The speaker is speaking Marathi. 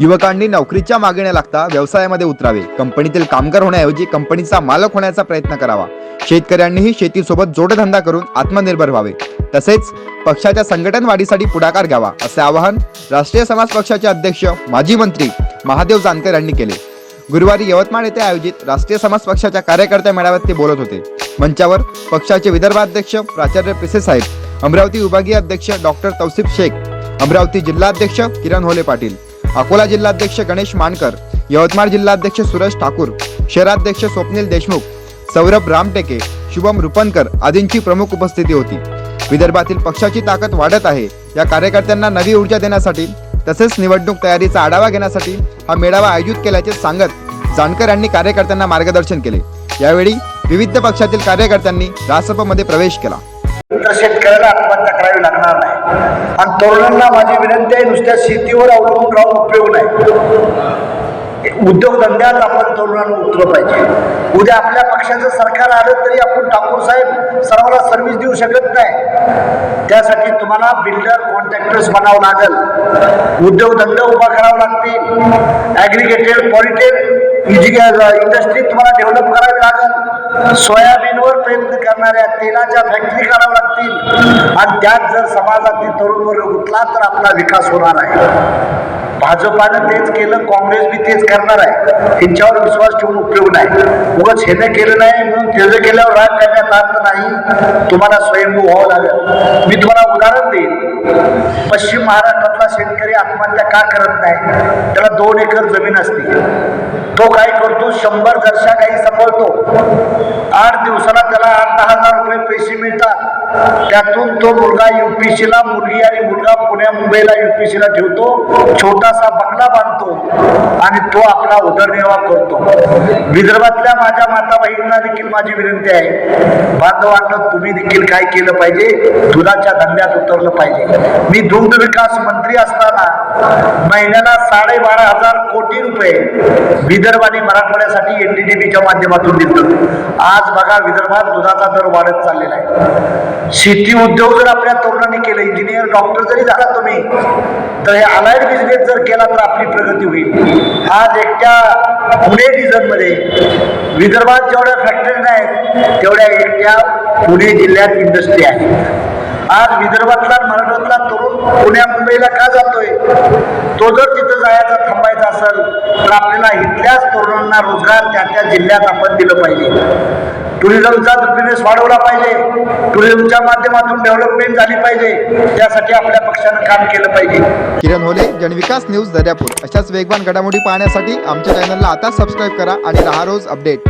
युवकांनी नोकरीच्या मागण्या लागता व्यवसायामध्ये उतरावे. कंपनीतील कामगार होण्याऐवजी कंपनीचा मालक होण्याचा प्रयत्न करावा. शेतकऱ्यांनीही शेतीसोबत जोडधंदा करून आत्मनिर्भर व्हावे. तसेच पक्षाच्या संघटन वाढीसाठी पुढाकार घ्यावा असे आवाहन राष्ट्रीय समाज पक्षाचे अध्यक्ष माजी मंत्री महादेव जानकर यांनी केले. गुरुवारी यवतमाळ येथे आयोजित राष्ट्रीय समाज पक्षाच्या कार्यकर्त्या मेळाव्यात ते बोलत होते. मंचावर पक्षाचे विदर्भाध्यक्ष प्राचार्य पिसे साहेब अमरावती विभागीय अध्यक्ष डॉक्टर तौसिफ शेख अमरावती जिल्हाध्यक्ष किरण होले पाटील अकोला जिल्हाध्यक्ष गणेश मानकर यवतमाळ जिल्हाध्यक्ष सुरेश ठाकूर शहराध्यक्ष स्वप्नील देशमुख सौरभ रामटेके शुभम रुपनकर आदींची प्रमुख उपस्थिती होती. विदर्भातील पक्षाची ताकद वाढत आहे. या कार्यकर्त्यांना नवी ऊर्जा देण्यासाठी तसेच निवडणूक तयारीचा आढावा घेण्यासाठी हा मेळावा आयोजित केल्याचे सांगत जानकर यांनी कार्यकर्त्यांना मार्गदर्शन केले. यावेळी विविध पक्षातील कार्यकर्त्यांनी रासपमध्ये प्रवेश केला. तर शेतकऱ्याला आत्महत्या करावी लागणार नाही. आणि तरुणांना माझी विनंती आहे नुसत्या शेतीवर अवलंबून राहून उपयोग नाही. उद्योगधंद्यात आपण तरुणांना उतरलं पाहिजे. उद्या आपल्या पक्षाचं सरकार आलं तरी आपण ठाकूर साहेब सर्वांना सर्व्हिस देऊ शकत नाही. त्यासाठी तुम्हाला बिल्डर कॉन्ट्रॅक्टर्स बनावं लागेल. उद्योगधंदे उभा करावा लागतील. ॲग्रिगेटेड पॉलिटेड इंडस्ट्री तुम्हाला डेव्हलप करावी लागेल. सोयाबीनवर प्रयत्न करणाऱ्या तेलाच्या फॅक्टरी काढाव्या लागतील. आणि त्यात जर समाजातील तरुण वर्ग उठला तर आपला विकास होणार आहे. भाजपानं तेच केलं काँग्रेस बी तेच करणार आहे. त्यांच्यावर विश्वास ठेवून उपयोग नाही. उगाच हेनं केलं नाही म्हणून त्याचं केल्यावर राग करण्यात अर्थ नाही. तुम्हाला स्वयंभू व्हावं लागेल. मी तुम्हाला उदाहरण देईन. पश्चिम महाराष्ट्रातला शेतकरी आत्महत्या का करत नाही? त्याला दोन एकर जमीन असते. तो काय करतो? शंभर दर्शा काही संपवतो आठ दिवसाला त्याला आठ दहा हजार रुपये पैसे मिळतात. त्यातून तो मुलगा युपीसीला मुलगी आणि मुलगा पुण्या मुंबईला युपीसीला ठेवतो. छोटासा बंगला बांधतो. आणि तो आपला उदरनिर्वाह करतो. विदर्भातल्या माझ्या माता बहिणींना देखील माझी विनंती आहे बांधवांना तुम्ही देखील काय केलं पाहिजे? दुधाच्या धंद्यात उतरलं पाहिजे. मी दुग्ध विकास मंत्री असताना महिन्याला साडेबारा हजार कोटी रुपये विदर्भ आणि मराठवाड्यासाठी एनडीडीबीच्या माध्यमातून दिलं आज बघा विदर्भात दुधाचा दर वाढत चाललेला आहे. शेती उद्योग जर आपल्या तरुणांनी केलं इंजिनियर डॉक्टर जरी झाला तुम्ही तर हे अलाइड बिझनेस जर केला तर आपली प्रगती होईल. आज एकट्या पुणे डिझनमध्ये विदर्भात जेवढ्या फॅक्टरीज आहेत तेवढ्या एकट्या पुणे जिल्ह्यात इंडस्ट्री आहे. आज विदर्भातला आणि तरुण पुण्या मुंबईला का जातोय? तो जर तिथं जायचा थांबायचा असेल तर आपल्याला इथल्याच तरुणांना रोजगार त्या त्या जिल्ह्यात आपण दिलं पाहिजे. टुरिझमचा बिझनेस वाढवला पाहिजे. टुरिझमच्या माध्यमातून डेव्हलपमेंट झाली पाहिजे. त्यासाठी आपल्या पक्षानं काम केलं पाहिजे. किरण होले जनविकास न्यूज दर्यापूर. अशाच वेगवान घडामोडी पाहण्यासाठी आमच्या चॅनलला आता सबस्क्राईब करा आणि रहा रोज अपडेट